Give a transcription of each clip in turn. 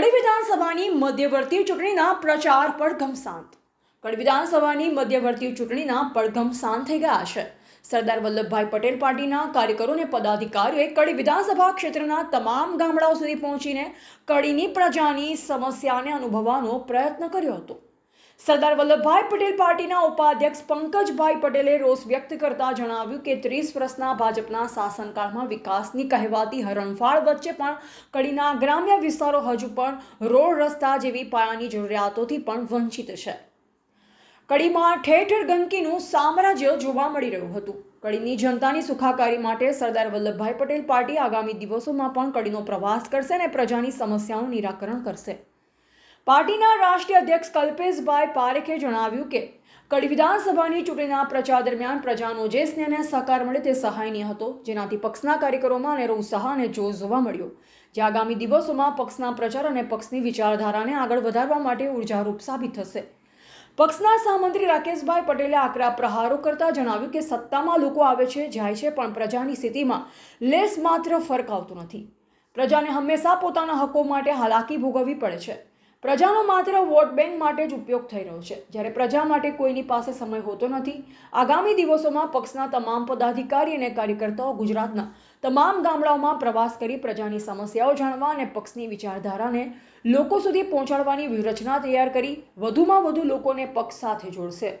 કડી વિધાનસભાની મધ્યવર્તી ચૂંટણીના પ્રચાર પર ઘમસાંત કડી વિધાનસભાની મધ્યવર્તી ચૂંટણીના પડઘમ થઈ ગયા છે. સરદાર વલ્લભભાઈ પટેલ પાર્ટીના કાર્યકરો અને પદાધિકારીઓએ કડી વિધાનસભા ક્ષેત્રના તમામ ગામડાઓ સુધી પહોંચીને કડીની પ્રજાની સમસ્યાને અનુભવવાનો પ્રયત્ન કર્યો હતો. સરદાર વલ્લભભાઈ પટેલ પાર્ટીના ઉપાધ્યક્ષ પંકજભાઈ પટેલે રોષ વ્યક્ત કરતા જણાવ્યું કે ત્રીસ વર્ષના ભાજપના શાસનકાળમાં વિકાસની કહેવાતી હરણફાળ વચ્ચે પણ કડીના ગ્રામ્ય વિસ્તારો હજુ પણ રોડ રસ્તા જેવી પાયાની જરૂરિયાતોથી પણ વંચિત છે. કડીમાં ઠેર ગંદકીનું સામ્રાજ્ય જોવા મળી રહ્યું હતું. કડીની જનતાની સુખાકારી માટે સરદાર વલ્લભભાઈ પટેલ પાર્ટી આગામી દિવસોમાં પણ કડીનો પ્રવાસ કરશે અને પ્રજાની સમસ્યાઓનું નિરાકરણ કરશે. પાર્ટીના રાષ્ટ્રીય અધ્યક્ષ કલ્પેશભાઈ પારેખે જણાવ્યું કે, કડી વિધાનસભાની ચૂંટણીના પ્રચાર દરમિયાન પ્રજાનો જે સ્નેહને સહકાર મળે તે સહાયનીય હતો, જેનાથી પક્ષના કાર્યકરોમાં અનેરો ઉત્સાહ અને જોશ જોવા મળ્યો. જે આગામી દિવસોમાં પક્ષના પ્રચાર અને પક્ષની વિચારધારાને આગળ વધારવા માટે ઉર્જારૂપ સાબિત થશે. પક્ષના સહમંત્રી રાકેશભાઈ પટેલે આકરા પ્રહારો કરતા જણાવ્યું કે, સત્તામાં લોકો આવે છે, જાય છે, પણ પ્રજાની સ્થિતિમાં લેસ માત્ર ફરક આવતો નથી. પ્રજાને હંમેશા પોતાના હકો માટે હાલાકી ભોગવવી પડે છે. પ્રજાનો માત્ર વોટ બેંક માટે જ ઉપયોગ થઈ રહ્યો છે. જ્યારે પ્રજા માટે કોઈની પાસે સમય હોતો નથી, આગામી દિવસોમાં પક્ષના તમામ પદાધિકારી અને કાર્યકર્તાઓ ગુજરાતના તમામ ગામડાઓમાં પ્રવાસ કરી પ્રજાની સમસ્યાઓ જાણવા અને પક્ષની વિચારધારાને લોકો સુધી પહોંચાડવાની વ્યૂહરચના તૈયાર કરી વધુમાં વધુ લોકોને પક્ષ સાથે જોડશે.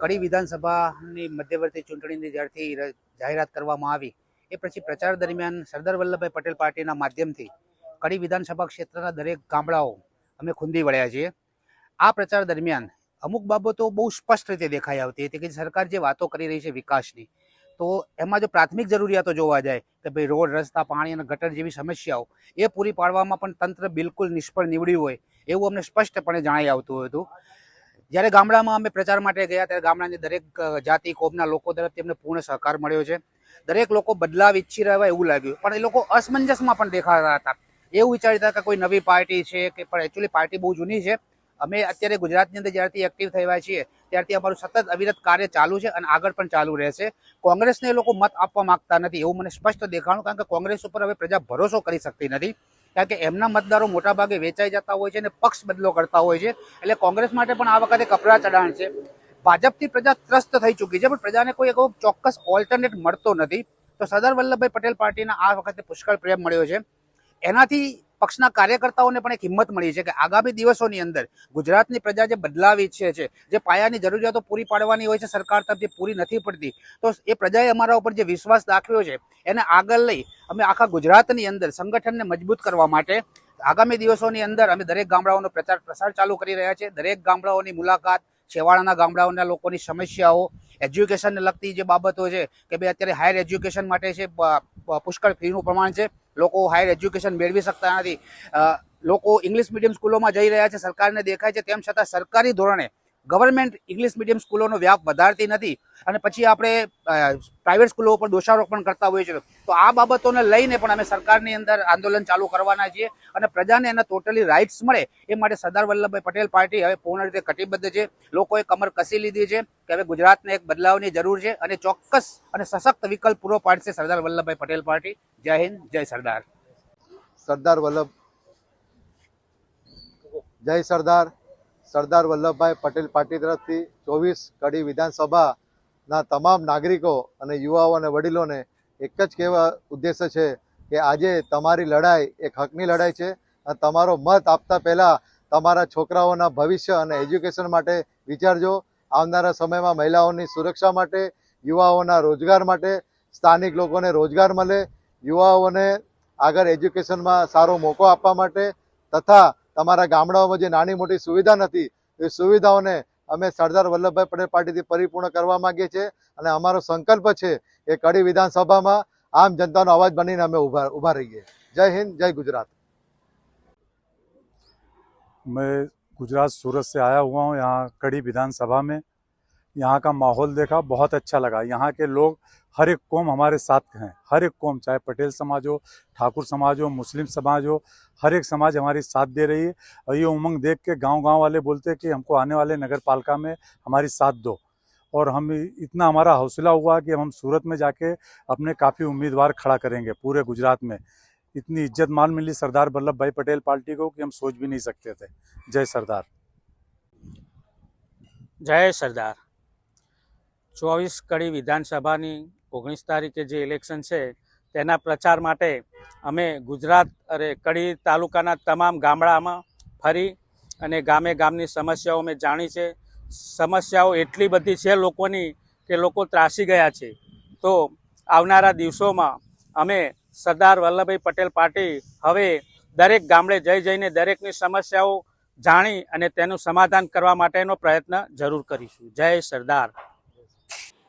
કડી વિધાનસભાની મધ્યવર્તી ચૂંટણીની જ્યારથી જાહેરાત કરવામાં આવી એ પછી પ્રચાર દરમિયાન સરદાર વલ્લભભાઈ પટેલ પાર્ટીના માધ્યમથી કડી વિધાનસભા ક્ષેત્રના દરેક ગામડાઓ અમે ખૂંદી વળ્યા છીએ. આ પ્રચાર દરમિયાન અમુક બાબતો બહુ સ્પષ્ટ રીતે દેખાઈ આવતી હતી કે સરકાર જે વાતો કરી રહી છે વિકાસની, તો એમાં જો પ્રાથમિક જરૂરિયાતો જોવા જાય કે ભાઈ રોડ, રસ્તા, પાણી અને ગટર જેવી સમસ્યાઓ, એ પૂરી પાડવામાં પણ તંત્ર બિલકુલ નિષ્ફળ નીવડ્યું હોય એવું અમને સ્પષ્ટપણે જણાઈ આવતું હતું. જ્યારે ગામડામાં અમે પ્રચાર માટે ગયા ત્યારે ગામડાની દરેક જાતિ કોમના લોકો તરફથી અમને પૂર્ણ સહકાર મળ્યો છે. દરેક લોકો બદલાવ ઈચ્છી રહ્યા હોય એવું લાગ્યું. પણ એ લોકો અસમંજસમાં પણ દેખાતા હતા. એવું વિચારતા કે કોઈ નવી પાર્ટી છે કે પણ એકચ્યુઅલી પાર્ટી બહુ જૂની છે. અમે અત્યારે ગુજરાતની અંદર જ્યારથી એક્ટિવ થયા છીએ, ત્યારથી અમારું સતત અવિરત કાર્ય ચાલુ છે અને આગળ પણ ચાલુ રહેશે. કોંગ્રેસને એ લોકો મત આપવા માંગતા નથી. એવું મને સ્પષ્ટ દેખાણું, કારણ કે કોંગ્રેસ ઉપર હવે પ્રજા ભરોસો કરી શકતી નથી. કારણ કે એમના મતદારો મોટાભાગે વેચાઈ જતા હોય છે અને પક્ષ બદલો કરતા હોય છે. એટલે કોંગ્રેસ માટે પણ આ વખતે કપરા ચડાણ છે. ભાજપથી પ્રજા ત્રસ્ત થઈ ચૂકી છે, પણ પ્રજાને કોઈ એવો ચોક્કસ ઓલ્ટરનેટ મળતો નથી. તો સરદાર વલ્લભભાઈ પટેલ પાર્ટીના આ વખતે પુષ્કળ પ્રેમ મળ્યો છે. એનાથી પક્ષના કાર્યકર્તાઓને પણ એક હિંમત મળી છે કે આગામી દિવસોની અંદર ગુજરાતની પ્રજા જે બદલાવ ઈચ્છે છે, જે પાયાની જરૂરિયાતો પૂરી પાડવાની હોય છે સરકાર તરફથી પૂરી નથી પડતી, તો એ પ્રજાએ અમારા ઉપર જે વિશ્વાસ દાખવ્યો છે, એને આગળ લઈ અમે આખા ગુજરાતની અંદર સંગઠનને મજબૂત કરવા માટે આગામી દિવસોની અંદર અમે દરેક ગામડાઓનો પ્રચાર, પ્રસાર ચાલુ કરી રહ્યા છે. દરેક ગામડાઓની મુલાકાત, છેવાડાના ગામડાઓના લોકોની સમસ્યાઓ એજ્યુકેશનને લગતી જે બાબતો છે કે ભાઈ અત્યારે હાયર એજ્યુકેશન માટે છે પુષ્કળ ફીનું પ્રમાણ છે લોકો હાયર એજ્યુકેશન મેળવી શકતા નથી. લોકો ઇંગ્લિશ મીડિયમ સ્કૂલોમાં જઈ રહ્યા છે, સરકારને દેખાય છે, તેમ છતાં સરકારી ધોરણે ગવર્મેન્ટ ઇંગ્લિશ મીડિયમ સ્કૂલોનો વ્યાપ વધારતી નથી અને પછી આપણે પ્રાઇવેટ સ્કૂલો ઉપર દોષારોપણ પણ કરતા હોઈએ છીએ. તો આ બાબતોને લઈને પણ અમે સરકારની અંદર આંદોલન ચાલુ કરવાના છીએ અને પ્રજાને એના ટોટલી રાઇટ્સ મળે એ માટે સરદાર વલ્લભભાઈ પટેલ પાર્ટી હવે પૂર્ણ રીતે કટિબદ્ધ છે. લોકોએ કમર કસી લીધી છે કે હવે ગુજરાતને એક બદલાવની જરૂર છે અને ચોક્કસ અને સશક્ત વિકલ્પ પૂરો પાડશે સરદાર વલ્લભભાઈ પટેલ પાર્ટી. જય હિન્દ, જય સરદાર. સરદાર વલ્લભ. જય સરદાર. સરદાર વલ્લભભાઈ પટેલ પાર્ટી તરફથી ચોવીસ કડી વિધાનસભાના તમામ નાગરિકો અને યુવાઓ અને વડીલોને એક જ કહેવા ઉદ્દેશ્ય છે કે આજે તમારી લડાઈ એક હકની લડાઈ છે અને તમારો મત આપતા પહેલાં તમારા છોકરાઓના ભવિષ્ય અને એજ્યુકેશન માટે વિચારજો. આવનારા સમયમાં મહિલાઓની સુરક્ષા માટે, યુવાઓના રોજગાર માટે, સ્થાનિક લોકોને રોજગાર મળે, યુવાઓને આગળ એજ્યુકેશનમાં સારો મોકો આપવા માટે તથા તમારા ગામડાઓમાં જે નાની મોટી સુવિધા નથી એ સુવિધાઓને અમે સરદાર વલ્લભભાઈ પટેલ પાર્ટીથી પરિપૂર્ણ કરવા માંગીએ છીએ અને અમારો સંકલ્પ છે કે કડી વિધાનસભામાં આમ જનતાનો અવાજ બનીને અમે ઉભા ઉભા રહીએ જય હિન્દ જય ગુજરાત मैं गुजरात सूरत से आया हुआ हूँ यहाँ कड़ी विधानसभा में यहाँ का माहौल देखा, बहुत अच्छा लगा। यहाँ के लोग हर एक कौम हमारे साथ हैं। हर एक कौम, चाहे पटेल समाज हो, ठाकुर समाज हो, मुस्लिम समाज हो, हर एक समाज हमारी साथ दे रही है। और ये उमंग देख के गांव-गांव वाले बोलते हैं कि हमको आने वाले नगर पालिका में हमारी साथ दो। और हम इतना हमारा हौसला हुआ कि हम सूरत में जाके अपने काफ़ी उम्मीदवार खड़ा करेंगे पूरे गुजरात में। इतनी इज़्ज़त मान मिली सरदार वल्लभ भाई पटेल पार्टी को कि हम सोच भी नहीं सकते थे। जय सरदार। जय सरदार। ચોવીસ કડી વિધાનસભાની ઓગણીસ તારીખે જે ઇલેક્શન છે, તેના પ્રચાર માટે અમે ગુજરાત અરે કડી તાલુકાના તમામ ગામડામાં ફરી અને ગામે ગામની સમસ્યાઓ અમે જાણી છે. સમસ્યાઓ એટલી બધી છે લોકોની કે લોકો ત્રાસી ગયા છે. તો આવનારા દિવસોમાં અમે સરદાર વલ્લભભાઈ પટેલ પાર્ટી હવે દરેક ગામડે જઈ જઈને દરેકની સમસ્યાઓ જાણી અને તેનું સમાધાન કરવા માટેનો પ્રયત્ન જરૂર કરીશું. જય સરદાર.